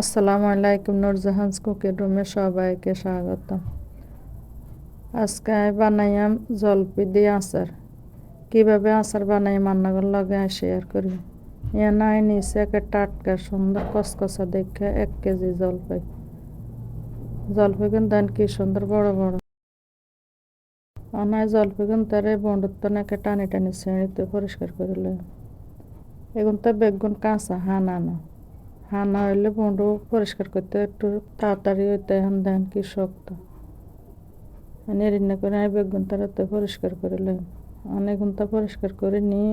আসসালামু আলাইকুম নুরজাহান্স কুকের রুমে সবাইকে স্বাগত আজকে বানাইয়াম জলপি দিয়ে আচার। কীভাবে আচার বানাই মান্নাগর লগে শেয়ার করি ইয়া নাই নিচে একে টাটকা সুন্দর কসকসা দেখে এক কেজি জলপাই। জলপাই কিন্তু কি সুন্দর বড় বড়। অনায় জলপাই কিন্তু তার বন্ধুত্ব নাকি টানি টানি শ্রেণীতে পরিষ্কার করিলে এখন তো বেগুন কাঁচা হানা না হানা হইলে বন্ধু পরিষ্কার করতে একটু তাড়াতাড়ি হইতে এখন দেন কি শক্ত। রান্না করে আমি বেগুন তারাতে পরিষ্কার করে লই। অনেক গুনতা পরিষ্কার করে নিই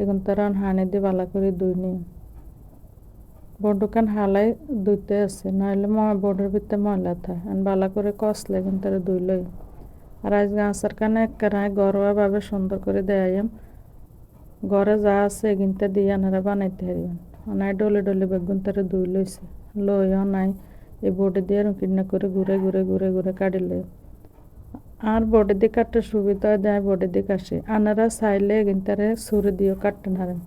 এগুন তারা হানি দিয়ে ভালো করে ধুই নিই বডুকান হালাই ধুইতে আছে? নাহলে বডের ভিতরে ময়লা থাকে। ভালো করে কষলে এগুন তারা ধুই লই। আর আজকে আচার কানে একরাই ঘরোয়াভাবে সুন্দর করে দেয়াম ঘরে যা আছে এগিনটা দিয়ে আনারা বানাইতে হারিবেন অনাই ডলে ডলে বেগুন তারা ধুই লইছে। লই অনাই এই বোর্ডে দিয়ে কিনা করে ঘুরে ঘুরে ঘুরে ঘুরে কাটিলে আর বডি দিয়ে কাটতে সুবিধা দেয় বডি দিয়ে কাশি আনারা চাইলে এগিনতারে সুরে দিয়েও কাটতে নারেন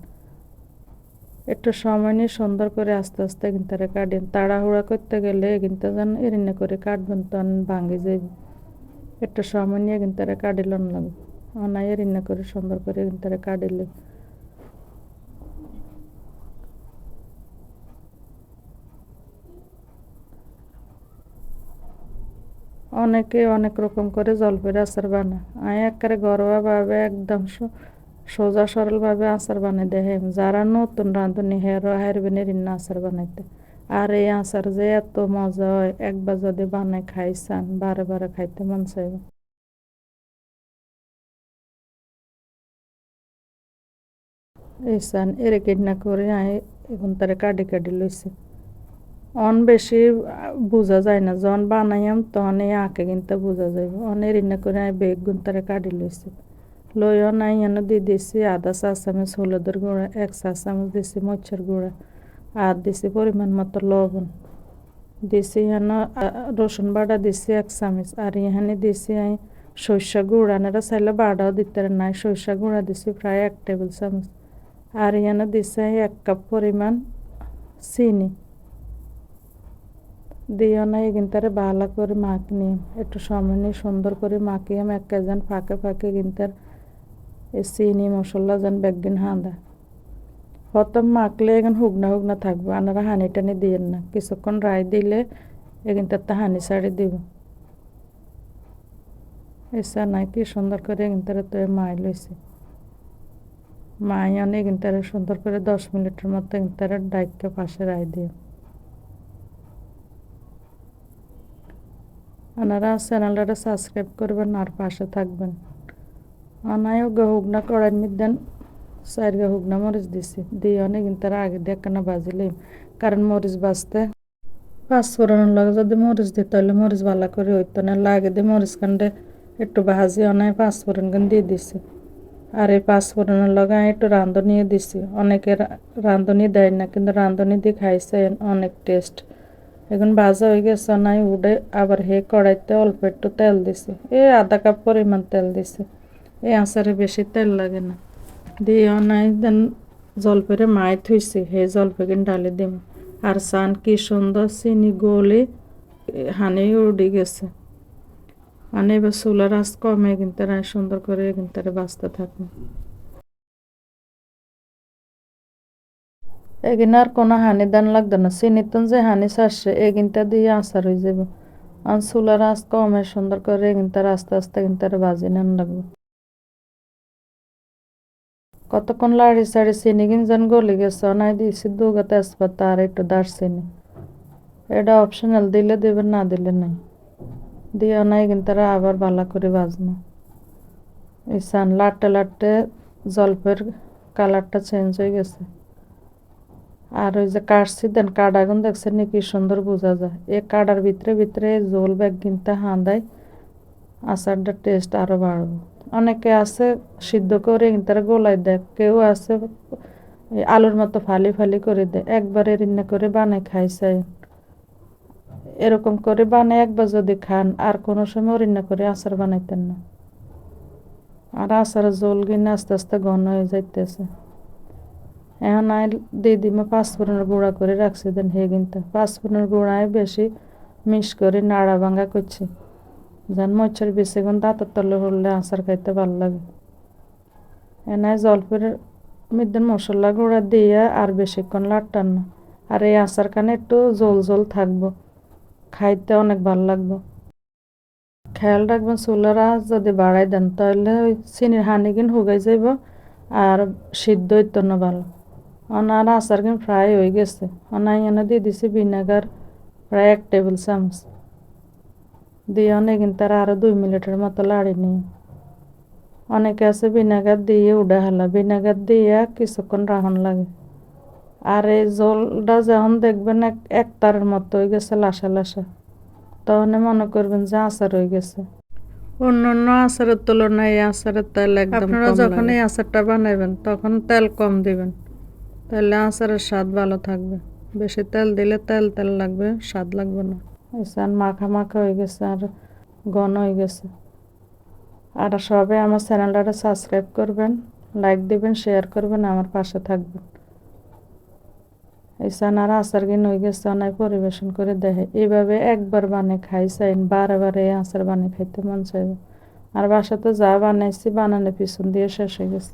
একটু সময় নিয়ে সুন্দর করে আস্তে আস্তে এগিনতারে কাটেন। তাড়াহুড়া করতে গেলে এগিনটা যেন এরিনে করে কাটবেন তখন ভাঙে যাবে একটু সময় নিয়ে এগিনতারে কাটিলন লাগবে অনাই এরিনে করে সুন্দর করে এগিনতারে কাটিলে। অনেকে অনেক রকম করে জলপাইয়ের আচার বানায়। আমি একেবারে ঘরোয়াভাবে একদম সোজা সরলভাবে আচার বানিয়ে দেয় যারা নতুন রাঁধুনি, হেরো হেরবেনে রিন্না আচার বানাইতে। আর এই আচার যে এত মজা হয়, একবার যদি বানাই খাইছান, বারে বারে খাইতে মন চাইব এই সান, এরে কিডনা করে আমি এখন তারে কাটি কাটি লইছি। অন বেশি বোঝা যায় না। যখন বানাইম তখন এই আঁকে কিন্তু বোঝা যাইব। অনেক রিনা করে আমি বেগ গুনতারে কাটি লইছি। লইও নাই এনে দিয়ে দিছি আধা চা চামচ হলুদের গুঁড়া, এক চা চামচ দিছি মরিচের গুঁড়া, আর দিছি পরিমাণ মতো লবণ। দিছি এনে রসুন বাটা দিছি এক চামচ, আর এখানে দিছি আমি সর্ষা গুঁড়া। নেরা চাইলে বাটাও দিতে নাই সর্ষা গুঁড়া দিছি প্রায় এক টেবিল চামচ। আর এখানে দিছি এক কাপ পরিমাণ চিনি। দিয়ে না এগিনতারে ভালো করে মাখি নিয়ে একটু সময় নিয়ে সুন্দর করে মাখিয়ে আমি এক যেন ফাঁকে ফাঁকে গিনতার চিনি মশলা যেন বেগিন হাঁদা। প্রথম মাখলে এখন হুগনা হুগনা থাকবে, আনারা হানি টানি দিয়েন না। কিছুক্ষণ রাই দিলে এগিনতার তা হানি ছাড়ি দিব। এসা নাই কি সুন্দর করে এগিনতারে তো মাই লইছে। মাই অনেক এগিনতারে সুন্দর করে দশ মিনিটের মতো এগিনতারে ডাইককে পাশে রাই দিয়ে আপনারা চ্যানেলটা সাবস্ক্রাইব করবেন আর পাশে থাকবেন। আনায়ও হুগনা কড়াই দেন চার গা হুগনা মরিচ দিছি। দিয়ে অনেক তারা আগে দিয়ে একখানা বাজিলে কারণ মরিচ বাজতে পাঁচ পাঁচফোড়নের লগে যদি মরিচ দিতে হলে মরিচ ভালো করে হইতো না। লাগে দিয়ে মরিচ কান্ডে একটু ভাজি অনেক পাঁচফোড়ন গান দিয়ে দিছি। আর এই পাঁচ পাঁচফোড়নের লগে একটু রাঁধুনি দিছি। অনেকে রাঁধুনি দেয় না, কিন্তু রাঁধুনি দিয়ে খাইছে অনেক টেস্ট। এখন ভাজা হয়ে গেছে, নাই উড়ে আবার হে কড়াইতে অল্প একটু তেল দিছে। এ আধা কাপ পরিমাণ তেল দিছে। এই আচারে বেশি তেল লাগে না। দিয়ে নাই, দেন জলপেরে মাই থুইছে, হে জলপেকিন ডালে দিম। আর চান কি সুন্দর চিনি গলে হানি উড়ে গেছে। মানে এবার চুলার আঁচ কমে, কিন্তু সুন্দর করে, কিন্তু বাঁচতে থাকবে। এগিন আর কোনো হানি দান লাগতো না। চিনিতন যে হানি চাষে এগিনটা দিয়ে আচার হয়ে যাব আর চুলার আঁচ কমে সুন্দর করে এগিনটার আস্তে আস্তে এগিনটার বাজি নেন লাগবে। কতক্ষণ লাড়ি সাড়ি চিনি কিন যেন গলি গেছে অনাই দিয়েছি দুগা তেজপাতা আর একটু দারচিনি। এটা অপশনাল দিলে দেবেন, না দিলে নাই। দিয়ে অনাই তারা আবার ভালো করে বাজনো এই সান লাটতে লাটতে জলপের কালারটা চেঞ্জ হয়ে গেছে। আর ওই যে কাটছি দেন কাডাগুন দেখছেন কি সুন্দর বোঝা যায়। এই কাডার ভিতরে ভিতরে জোল ব্যাগ কিনতে হাঁদায় আচারটার টেস্ট আরও বাড়বো। অনেকে আছে সিদ্ধ করে তারা গোলাই দেয়। কেউ আছে আলুর মতো ফালি ফালি করে দেয়। একবারে রান্না করে বানায় খাইছে। এরকম করে বানায়, একবার যদি খান, আর কোনো সময় রান্না করে আচার বানাইতেন না। আর আচারের জল কিনে আস্তে আস্তে ঘন হয়ে যাইতেছে। এখন আই দিদিমা পাঁচফোড়নের গুঁড়া করে রাখছি, দেন হে কিন্তু পাঁচ পাঁচফোড়নের গুঁড়ায় বেশি মিক্স করে নাড়া ভাঙা করছি। যেন মচ্ছর বেশি গুণ দাঁতের তলে হলে আচার খাইতে ভালো লাগে। এনাই জলফের মধ্যে মশলা গুঁড়া দিয়ে আর বেশিক্ষণ লাটটান না। আর এই আচার কানে একটু জল জল থাকব, খাইতে অনেক ভালো লাগবে। খেয়াল রাখবেন, চুলার আঁচ যদি বাড়াই দেন, তাহলে ওই চিনির হানিকিন হুগাই যাইব আর সিদ্ধ হইতো না ভালো। অনার আচার কিন ফ্রাই হয়ে গেছে। অনাই এনে দিয়ে দিছি ভিনেগার প্রায় এক টেবিল চামচ। দিয়ে অনেক তার আরও দুই মিনিটের মতো লাড়ি নিয়ে। অনেকে আছে ভিনেগার দিয়ে উড়ে হালা। ভিনেগার দিয়ে কিছুক্ষণ রাহন লাগে। আর এই জলটা যখন দেখবেন এক এক তারের মতো হয়ে গেছে লাসা লাসা। তখন মনে করবেন যে আচার হয়ে গেছে। অন্য অন্য আচারের তুলনায় এই আচারের তেল একদম আপনারা যখন এই আচারটা বানাবেন তখন তেল কম দিবেন। তাহলে আচারের স্বাদ ভালো থাকবে। বেশি তেল দিলে তেল তেল লাগবে, স্বাদ লাগবে না। এসান মাখা মাখা হয়ে গেছে আর ঘন হয়ে গেছে। আর সবাই আমার চ্যানেলটা সাবস্ক্রাইব করবেন, লাইক দিবেন, শেয়ার করবেন, আমার পাশে থাকবেন। এই সানার আচার কিন হয়ে গেছে, অনেক পরিবেশন করে দেখে। এইভাবে একবার বানিয়ে খাই চাইন বারে আচার বানিয়ে খাইতে মন চাইবে। আর বাসাতে যা বানাইছি, বানানোর পিছন দিয়ে শেষ হয়ে গেছে।